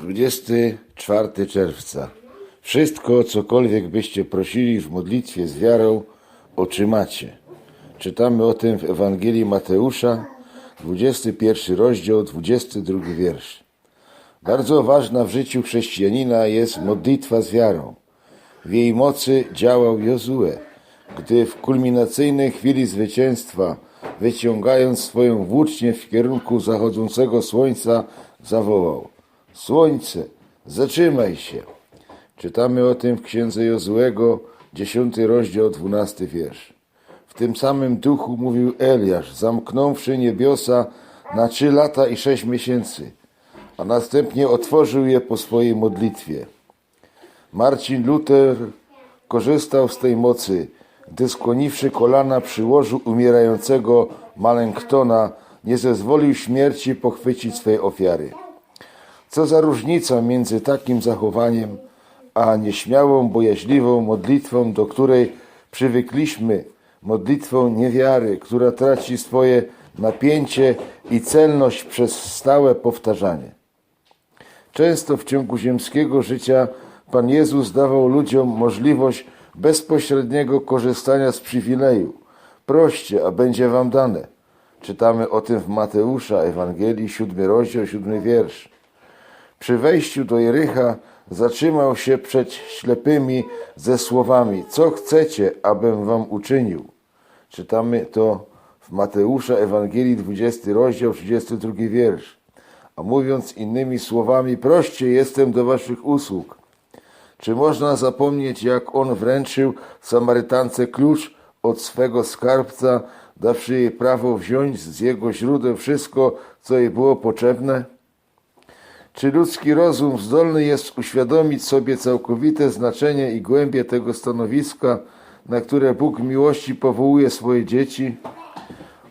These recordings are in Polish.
24 czerwca. Wszystko, cokolwiek byście prosili w modlitwie z wiarą, otrzymacie. Czytamy o tym w Ewangelii Mateusza, 21 rozdział, 22 wiersz. Bardzo ważna w życiu chrześcijanina jest modlitwa z wiarą. W jej mocy działał Jozue, gdy w kulminacyjnej chwili zwycięstwa, wyciągając swoją włócznię w kierunku zachodzącego słońca, zawołał: Słońce, zatrzymaj się. Czytamy o tym w księdze Jozuego, 10 rozdział, 12 wiersz. W tym samym duchu mówił Eliasz, zamknąwszy niebiosa na trzy lata i sześć miesięcy, a następnie otworzył je po swojej modlitwie. Marcin Luther korzystał z tej mocy, gdy skłoniwszy kolana przy łożu umierającego Malenktona, nie zezwolił śmierci pochwycić swej ofiary. Co za różnica między takim zachowaniem, a nieśmiałą, bojaźliwą modlitwą, do której przywykliśmy, modlitwą niewiary, która traci swoje napięcie i celność przez stałe powtarzanie. Często w ciągu ziemskiego życia Pan Jezus dawał ludziom możliwość bezpośredniego korzystania z przywileju. Proście, a będzie wam dane. Czytamy o tym w Mateusza, Ewangelii, 7 rozdział, 7 wiersz. Przy wejściu do Jericha zatrzymał się przed ślepymi ze słowami: Co chcecie, abym wam uczynił? Czytamy to w Mateusza, Ewangelii, 20 rozdział, 32 wiersz. A mówiąc innymi słowami, proście jestem do waszych usług. Czy można zapomnieć, jak on wręczył Samarytance klucz od swego skarbca, dawszy jej prawo wziąć z jego źródeł wszystko, co jej było potrzebne? Czy ludzki rozum zdolny jest uświadomić sobie całkowite znaczenie i głębie tego stanowiska, na które Bóg miłości powołuje swoje dzieci?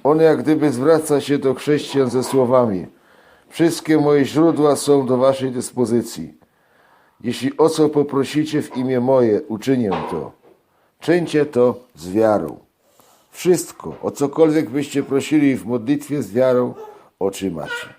On jak gdyby zwraca się do chrześcijan ze słowami: Wszystkie moje źródła są do waszej dyspozycji. Jeśli o co poprosicie w imię moje, uczynię to. Czyńcie to z wiarą. Wszystko, o cokolwiek byście prosili w modlitwie z wiarą, otrzymacie.